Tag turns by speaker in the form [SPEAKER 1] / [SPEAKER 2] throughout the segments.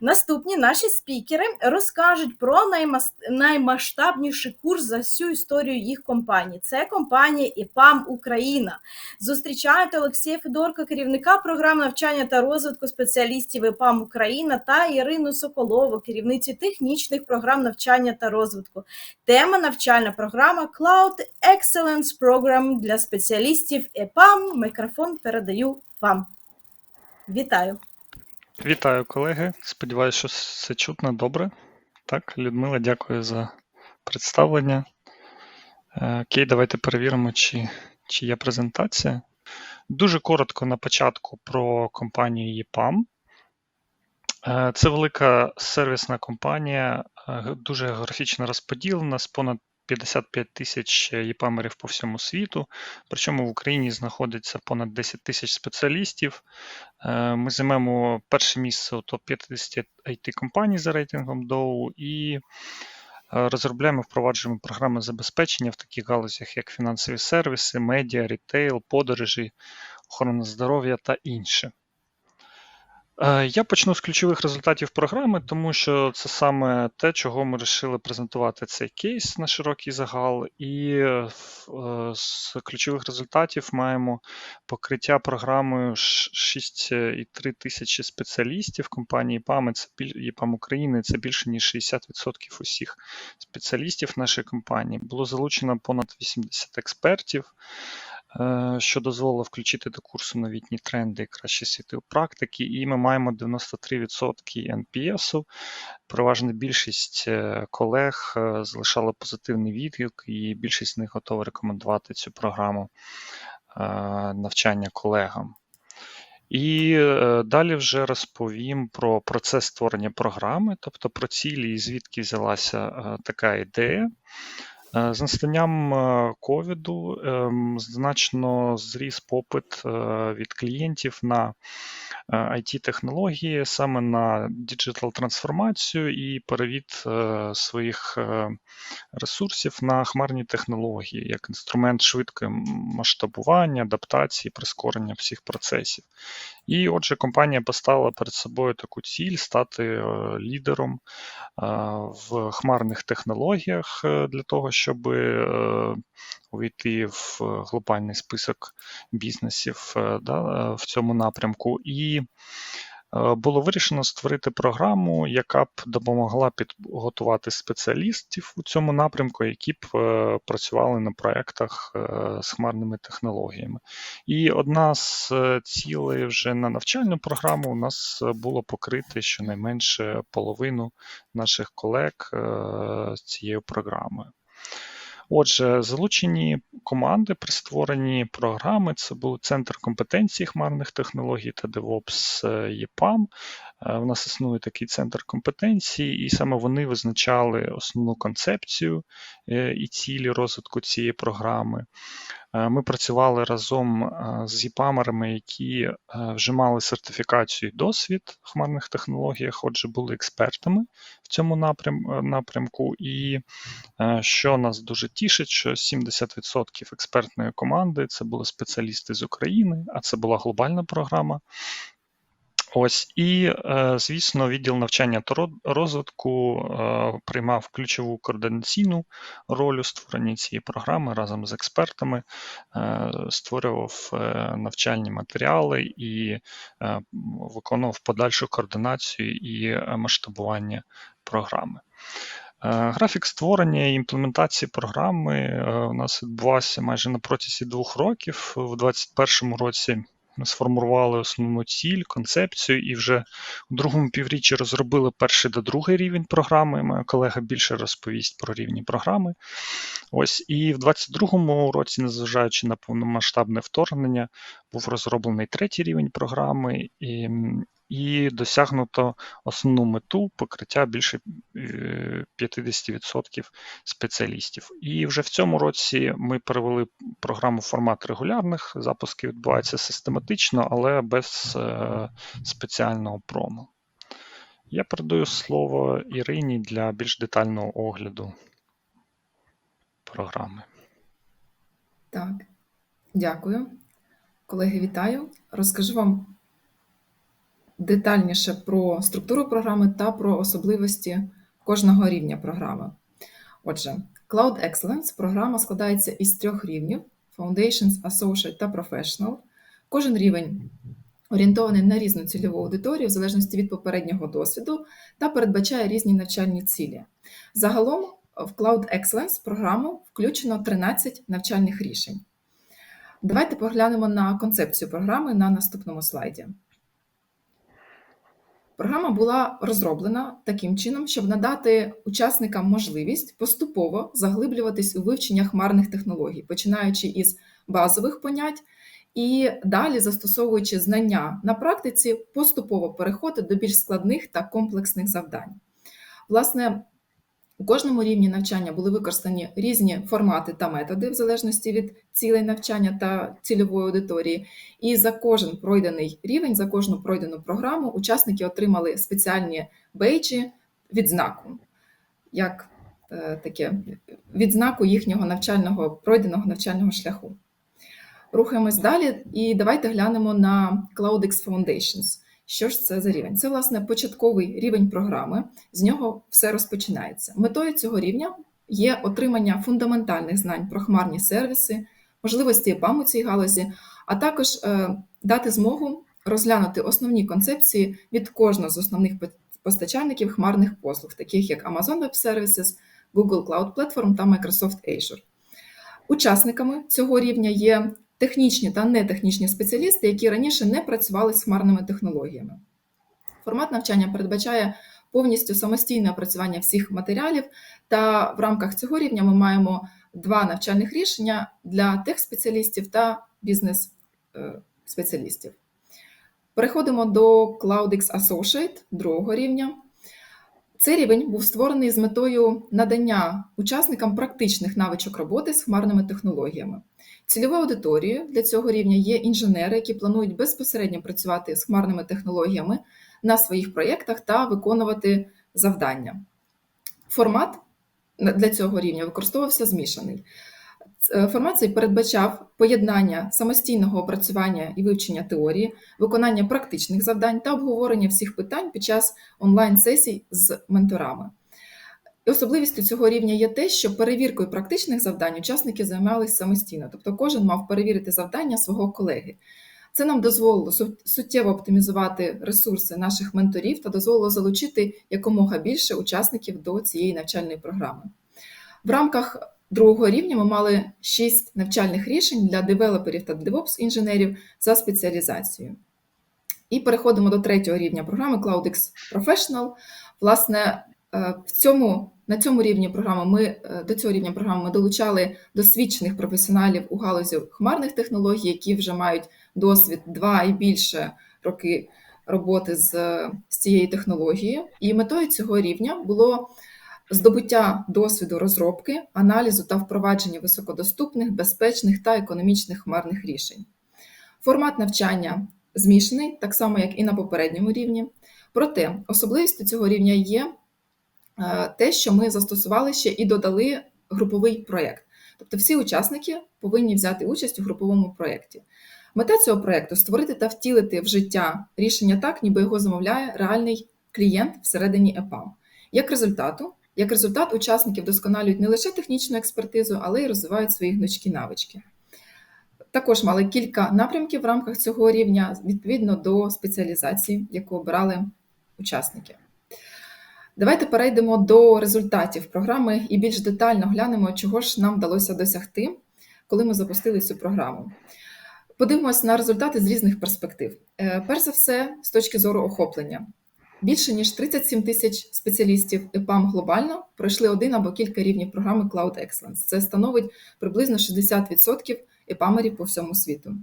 [SPEAKER 1] Наступні наші спікери розкажуть про наймас- наймасштабніший курс за всю історію їх компанії. Це компанія ІПАМ Україна. Зустрічають Олексія Федорка, керівника програм навчання та розвитку спеціалістів ІПАМ Україна та Ірину Соколову, керівницю технічних програм навчання та розвитку. Тема навчальна програма Cloud Excellence Program для спеціалістів ЕПАМ. Мікрофон передаю вам. Вітаю.
[SPEAKER 2] Вітаю, колеги. Сподіваюся, що все чутно добре. Так, Людмила, дякую за представлення. Е, Окей, давайте перевіримо, чи, чи є презентація. Дуже коротко на початку про компанію EPAM. Е, Це велика сервісна компанія, е, дуже географічно розподілена з понад 55 тисяч єпамерів по всьому світу. Причому в Україні знаходиться понад 10 тисяч спеціалістів. Е, Ми займемо перше місце у топ-50 it компаній за рейтингом Dow і е, розробляємо, впроваджуємо програми забезпечення в таких галузях, як фінансові сервіси, медіа, рітейл, подорожі, охорона здоров'я та інше. Е, Я почну з ключових результатів програми, тому що це саме те, чого ми вирішили презентувати цей кейс на широкий загал. І е, е, з ключових результатів маємо покриття програмою ш- 6,3 тисячі спеціалістів компанії ПАМ, це ЄПАМ України, це більше ніж 60% усіх спеціалістів нашої компанії. Було залучено понад 80 експертів що дозволило включити до курсу новітні тренди і кращі світи практики. І ми маємо 93% NPS. Переважна більшість е, колег е, залишали позитивний відгук, і більшість з них готова рекомендувати цю програму е, навчання колегам. І е, далі вже розповім про процес створення програми, тобто про цілі і звідки взялася е, така ідея. Е, З настанням е, ковіду ем, значно зріс попит е, від клієнтів на it технології саме на діджитал трансформацію і перевід своїх ресурсів на хмарні технології як інструмент швидкого масштабування, адаптації, прискорення всіх процесів. І отже, компанія поставила перед собою таку ціль стати лідером в хмарних технологіях для того, щоб е, увійти в глобальний список бізнесів е, да, е, в цьому напрямку. І було вирішено створити програму, яка б допомогла підготувати спеціалістів у цьому напрямку, які б працювали на проєктах з хмарними технологіями. І одна з цілей вже на навчальну програму у нас було покрити щонайменше половину наших колег з цією програмою. Отже, залучені команди при створенні програми. Це був центр компетенції хмарних технологій та DevOps е, ЄПАМ. Е, У нас існує такий центр компетенції, і саме вони визначали основну концепцію е, і цілі розвитку цієї програми. Е, Ми працювали разом е, з іпамерами, які е, вже мали сертифікацію і досвід в хмарних технологіях, отже, були експертами в цьому напрям, напрямку. І що нас дуже тішить, що 70% експертної команди це були спеціалісти з України, а це була глобальна програма. Ось і, е, звісно, відділ навчання та розвитку е, приймав ключову координаційну роль у створенні цієї програми разом з експертами, е, створював навчальні матеріали і виконував подальшу координацію і масштабування програми. Графік створення і імплементації програми у нас відбувався майже на протязі двох років. У 2021 році сформували основну ціль, концепцію, і вже у другому півріччі розробили перший до другий рівень програми. Моя колега більше розповість про рівні програми. Ось і в 2022 році, незважаючи на повномасштабне вторгнення, був розроблений третій рівень програми. І, і досягнуто основну мету покриття більше е, 50% спеціалістів. І вже в цьому році ми перевели програму в формат регулярних. Запуски відбуваються систематично, але без е, спеціального промо. Я передаю слово Ірині для більш детального огляду програми.
[SPEAKER 3] Так, дякую. Колеги, вітаю. Розкажу вам детальніше про структуру програми та про особливості кожного рівня програми. Отже, Cloud Excellence програма складається із трьох рівнів: Foundations, Associate та Professional. Кожен рівень орієнтований на різну цільову аудиторію в залежності від попереднього досвіду та передбачає різні навчальні цілі. Загалом в Cloud Excellence програму включено 13 навчальних рішень. Давайте поглянемо на концепцію програми на наступному слайді. Програма була розроблена таким чином, щоб надати учасникам можливість поступово заглиблюватись у вивчення хмарних технологій, починаючи із базових понять і далі застосовуючи знання на практиці, поступово переходити до більш складних та комплексних завдань. Власне, у кожному рівні навчання були використані різні формати та методи в залежності від цілей навчання та цільової аудиторії. І за кожен пройдений рівень, за кожну пройдену програму учасники отримали спеціальні бейджі відзнаку, як е, таке відзнаку їхнього навчального пройденого навчального шляху. Рухаємось далі, і давайте глянемо на CloudX Foundations. Що ж це за рівень? Це, власне, початковий рівень програми, з нього все розпочинається. Метою цього рівня є отримання фундаментальних знань про хмарні сервіси, можливості ЕПАМ у цій галузі, а також е, дати змогу розглянути основні концепції від кожного з основних постачальників хмарних послуг, таких як Amazon Web Services, Google Cloud Platform та Microsoft Azure. Учасниками цього рівня є технічні та нетехнічні спеціалісти, які раніше не працювали з хмарними технологіями. Формат навчання передбачає повністю самостійне опрацювання всіх матеріалів, та в рамках цього рівня ми маємо два навчальних рішення для техспеціалістів та бізнес-спеціалістів. Переходимо до CloudX Associate другого рівня. Цей рівень був створений з метою надання учасникам практичних навичок роботи з хмарними технологіями. Цільовою аудиторією для цього рівня є інженери, які планують безпосередньо працювати з хмарними технологіями на своїх проєктах та виконувати завдання. Формат для цього рівня використовувався змішаний. Е, формат передбачав поєднання самостійного опрацювання і вивчення теорії, виконання практичних завдань та обговорення всіх питань під час онлайн-сесій з менторами. І особливістю цього рівня є те, що перевіркою практичних завдань учасники займалися самостійно, тобто кожен мав перевірити завдання свого колеги. Це нам дозволило суттєво оптимізувати ресурси наших менторів та дозволило залучити якомога більше учасників до цієї навчальної програми. В рамках другого рівня ми мали шість навчальних рішень для девелоперів та DevOps інженерів за спеціалізацією. І переходимо до третього рівня програми CloudX Professional. Власне, е, в цьому, на цьому рівні програми ми е, до цього рівня програми ми долучали досвідчених професіоналів у галузі хмарних технологій, які вже мають досвід два і більше роки роботи з, з цією технологією. І метою цього рівня було здобуття досвіду розробки, аналізу та впровадження високодоступних, безпечних та економічних хмарних рішень. Формат навчання змішаний, так само, як і на попередньому рівні. Проте особливістю цього рівня є е, те, що ми застосували ще і додали груповий проєкт. Тобто всі учасники повинні взяти участь у груповому проєкті. Мета цього проєкту створити та втілити в життя рішення так, ніби його замовляє реальний клієнт всередині ЕПАМ. Як результату, як результат, учасники вдосконалюють не лише технічну експертизу, але й розвивають свої гнучкі навички. Також мали кілька напрямків в рамках цього рівня відповідно до спеціалізації, яку обирали учасники. Давайте перейдемо до результатів програми і більш детально глянемо, чого ж нам вдалося досягти, коли ми запустили цю програму. Подивимося на результати з різних перспектив. Е, перш за все, з точки зору охоплення. Більше ніж 37 тисяч спеціалістів ЕПАМ глобально пройшли один або кілька рівнів програми Cloud Excellence. Це становить приблизно 60% епамерів по всьому світу.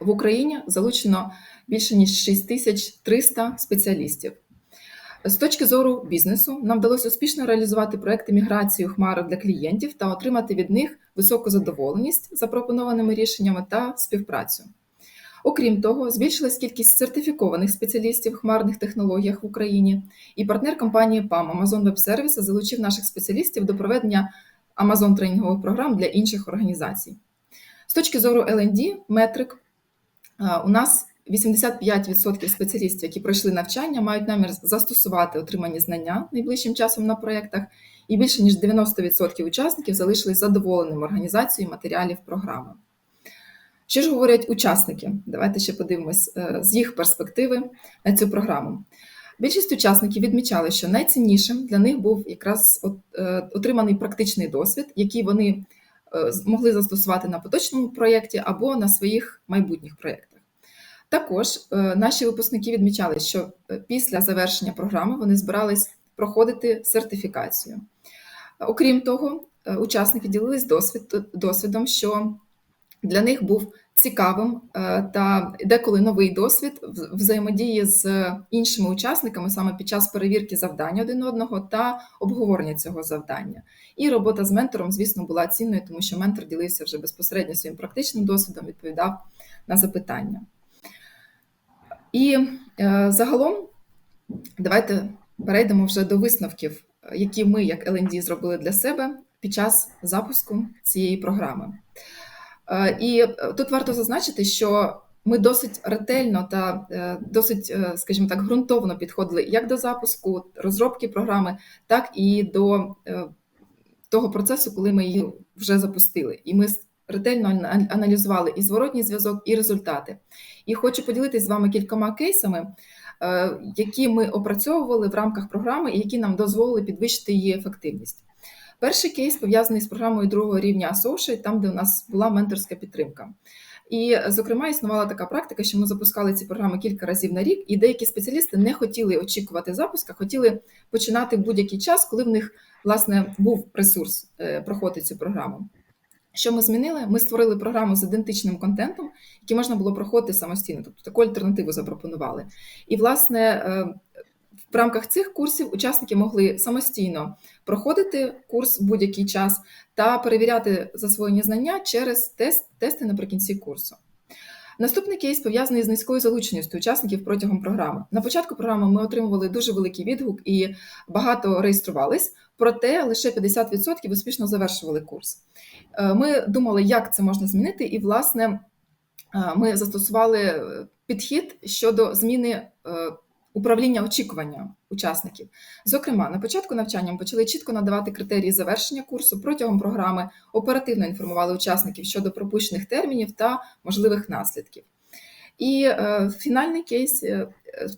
[SPEAKER 3] В Україні залучено більше ніж 6300 спеціалістів. З точки зору бізнесу, нам вдалося успішно реалізувати проекти міграції хмари для клієнтів та отримати від них високу задоволеність запропонованими рішеннями та співпрацю. Окрім того, збільшилась кількість сертифікованих спеціалістів в хмарних технологіях в Україні, і партнер компанії PAM Amazon Web Services залучив наших спеціалістів до проведення Amazon тренінгових програм для інших організацій. З точки зору LD, метрик у нас 85% спеціалістів, які пройшли навчання, мають намір застосувати отримані знання найближчим часом на проєктах, і більше ніж 90% учасників залишились задоволеними організацією матеріалів програми. Що ж говорять учасники? Давайте ще подивимось е, з їх перспективи на цю програму. Більшість учасників відмічали, що найціннішим для них був якраз е, отриманий практичний досвід, який вони е, змогли застосувати на поточному проєкті або на своїх майбутніх проєктах. Також наші випускники відмічали, що після завершення програми вони збирались проходити сертифікацію. Окрім того, учасники ділились досвід, досвідом, що для них був цікавим е, та деколи новий досвід взаємодії з іншими учасниками саме під час перевірки завдань один одного та обговорення цього завдання. І робота з ментором, звісно, була цінною, тому що ментор ділився вже безпосередньо своїм практичним досвідом, відповідав на запитання. І е, загалом давайте перейдемо вже до висновків, які ми, як LND, зробили для себе під час запуску цієї програми. Е, І е, тут варто зазначити, що ми досить ретельно та е, досить, скажімо так, ґрунтовно підходили як до запуску розробки програми, так і до того процесу, коли ми її вже запустили. І ми ретельно аналізували і зворотній зв'язок, і результати. І хочу поділитися з вами кількома кейсами, які ми опрацьовували в рамках програми і які нам дозволили підвищити її ефективність. Перший кейс пов'язаний з програмою другого рівня Associate, там, де у нас була менторська підтримка. І, зокрема, існувала така практика, що ми запускали ці програми кілька разів на рік, і деякі спеціалісти не хотіли очікувати запуск, а хотіли починати в будь-який час, коли в них власне був ресурс е, проходити цю програму. Що ми змінили? Ми створили програму з ідентичним контентом, який можна було проходити самостійно, тобто таку альтернативу запропонували. І, власне, е, в рамках цих курсів учасники могли самостійно проходити курс в будь-який час та перевіряти засвоєні знання через тест, тести наприкінці курсу. Наступний кейс пов'язаний з низькою залученістю учасників протягом програми. На початку програми ми отримували дуже великий відгук і багато реєструвались, проте лише 50% успішно завершували курс. Е, Ми думали, як це можна змінити, і, власне, е, ми застосували е, підхід щодо зміни управління очікування учасників. Зокрема, на початку навчання почали чітко надавати критерії завершення курсу протягом програми, оперативно інформували учасників щодо пропущених термінів та можливих наслідків. І е, фінальний кейс е,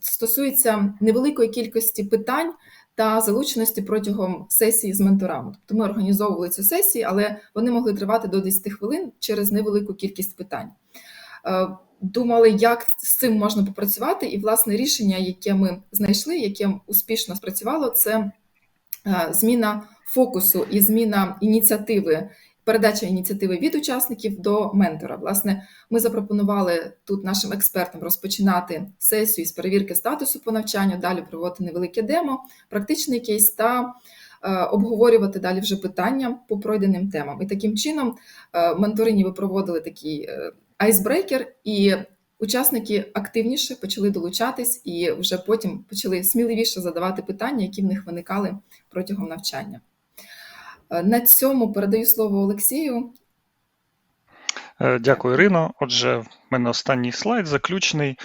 [SPEAKER 3] стосується невеликої кількості питань та залученості протягом сесії з менторами. Тобто ми організовували ці сесії, але вони могли тривати до 10 хвилин через невелику кількість питань. Думали, як з цим можна попрацювати, і власне рішення, яке ми знайшли, яке успішно спрацювало, це е, зміна фокусу і зміна ініціативи, передача ініціативи від учасників до ментора. Власне, ми запропонували тут нашим експертам розпочинати сесію з перевірки статусу по навчанню, далі проводити невелике демо, практичний кейс та е, обговорювати далі вже питання по пройденим темам. І таким чином е, ментори ніби проводили такий айсбрейкер, і учасники активніше почали долучатись і вже потім почали сміливіше задавати питання, які в них виникали протягом навчання. Е, На цьому передаю слово Олексію.
[SPEAKER 2] Е, Дякую, Ірино. Отже, в мене останній слайд, заключний.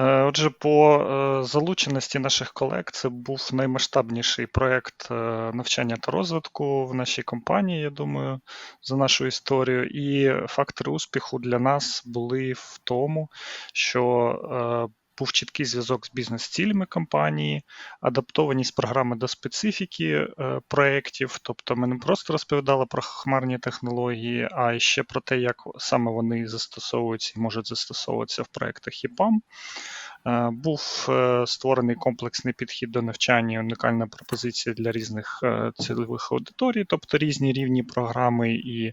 [SPEAKER 2] Е, Отже, по е, залученості наших колег це був наймасштабніший проєкт е, навчання та розвитку в нашій компанії, я думаю, за нашу історію. І фактори успіху для нас були в тому, що був чіткий зв'язок з бізнес-цілями компанії, адаптованість програми до специфіки е, проєктів. Тобто ми не просто розповідали про хмарні технології, а ще про те, як саме вони застосовуються і можуть застосовуватися в проєктах ІПАМ. Е, Був е, створений комплексний підхід до навчання, унікальна пропозиція для різних е, цільових аудиторій, тобто різні рівні програми і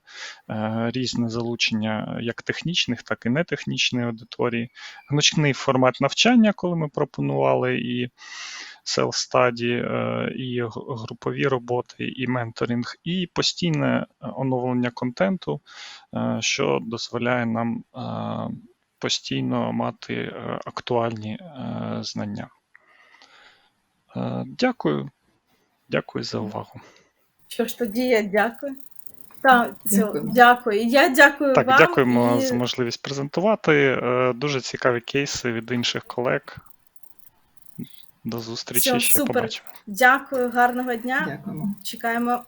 [SPEAKER 2] різне залучення як технічних, так і нетехнічної аудиторії. Гнучкий формат навчання, коли ми пропонували і селф-стаді, і групові роботи, і менторинг, і постійне оновлення контенту, що дозволяє нам постійно мати е, актуальні е, знання. Е, Дякую. Дякую за увагу.
[SPEAKER 1] Що ж тоді я дякую. Так,
[SPEAKER 3] Дякуємо.
[SPEAKER 1] дякую. Я дякую
[SPEAKER 2] Так,
[SPEAKER 1] вам.
[SPEAKER 2] дякуємо
[SPEAKER 1] і...
[SPEAKER 2] за можливість презентувати. Дуже цікаві кейси від інших колег. До зустрічі,
[SPEAKER 1] Все,
[SPEAKER 2] ще
[SPEAKER 1] супер.
[SPEAKER 2] побачимо.
[SPEAKER 1] Дякую, гарного дня.
[SPEAKER 3] Дякуємо.
[SPEAKER 1] Чекаємо